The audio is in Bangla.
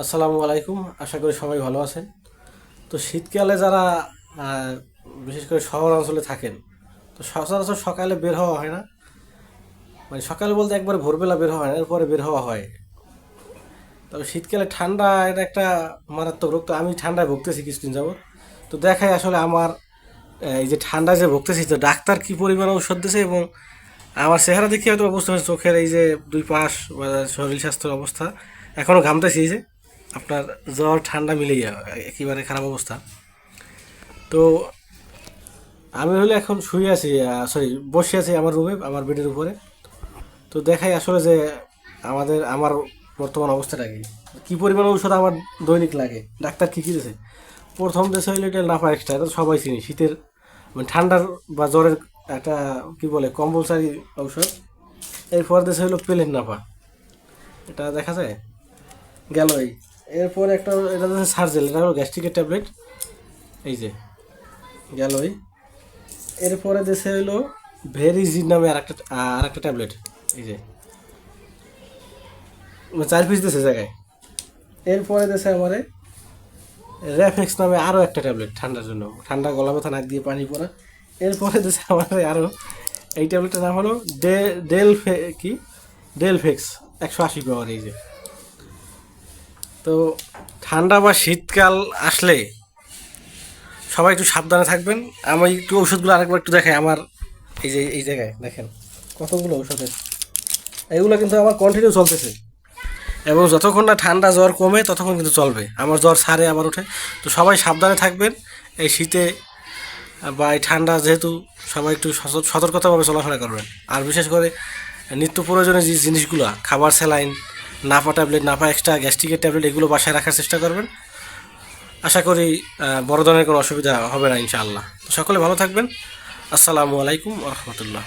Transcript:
আসসালামু আলাইকুম, আশা করি সবাই ভালো আছেন। তো শীতকালে যারা বিশেষ করে শহর অঞ্চলে থাকেন, তো সচরাচর সকালে বের হওয়া হয় না। মানে সকালে বলতে একবার ভোরবেলা বের হওয়া হয় না, এরপরে বের হওয়া হয়। তবে শীতকালে ঠান্ডা এটা একটা মারাত্মক রোগ, তো আমি ঠান্ডায় ভুগতেছি কিছুদিন যাবত তো দেখাই আসলে আমার এই যে ঠান্ডা যে ভুগতেছি, তো ডাক্তার কি পরিমাণ ঔষধ দিয়েছে এবং আমার চেহারা দেখে হয়তো পারছি চোখের এই যে দুই পাশ শরীর স্বাস্থ্যের অবস্থা এখনও ঘামতেছি যে। আপনার জ্বর, ঠান্ডা মিলে মিলেই একেবারে খারাপ অবস্থা। তো আমি হলে এখন শুয়ে আছি সরি বসে আছি আমার রুমে আমার বেডের উপরে। তো দেখাই আসলে যে আমাদের, আমার বর্তমান অবস্থাটা কি। কী পরিমাণ ঔষধ আমার দৈনিক লাগে? ডাক্তার কী কী দিয়েছে প্রথম দেশে হইলে এটা নাফা এক্সট্রা এটা সবাই চিনি। শীতের মানে ঠান্ডার বা জ্বরের একটা, কি বলে কম্পালসারি ঔষধ। এরপর দেশে হলো প্লেন নাফা। এটা দেখা যায়? গেল এই। এরপর একটা, এটা হচ্ছে সার্জেল, এটা হলো গ্যাস্ট্রিকের ট্যাবলেট। এই যে, গেল এই এরপরে দেশে হলো ভেরিজিন নামে আর একটা আর একটা ট্যাবলেট। এই যে। মানে চার পিস দিয়েছে জায়গায়। এরপরে দেশে আমারে র্যাফেক্স নামে আরও একটা ট্যাবলেট ঠান্ডার জন্য। ঠান্ডা গলা ব্যথা নাক দিয়ে পানি পড়া। এরপরে দেশে আমারে আরও এই ট্যাবলেটটার নাম হলো ডে ডেল কি? ডেলফেক্স, একশো আশি পাওয়ার, এই যে। তো ঠান্ডা বা শীতকাল আসলে সবাই একটু সাবধানে থাকবেন। আমি একটু ওষুধগুলো আরেকবার একটু দেখাই আমার এই যে, এই জায়গায় দেখেন কতগুলো ওষুধের এগুলো কিন্তু আমার কন্টিনিউ চলতেছে। এবং যতক্ষণ না ঠান্ডা জ্বর কমে, ততক্ষণ কিন্তু চলবে। আমার জ্বর সারে আবার ওঠে। তো সবাই সাবধানে থাকবেন। এই শীতে বা এই ঠান্ডা যেহেতু সবাই একটু সতর্কতাভাবে চলাফেরা করবেন। আর বিশেষ করে নিত্য প্রয়োজনীয় যে জিনিসগুলো, খাবার saline Napa tablet, Napa extra গ্যাস্ট্রিকের ট্যাবলেট, এগুলো বাসায় রাখার চেষ্টা করবেন। আশা করি বড় ধরনের কোনো অসুবিধা হবে না, ইনশাআল্লাহ। সকলে ভালো থাকবেন। আসসালামু আলাইকুম রহমতুল্লাহ।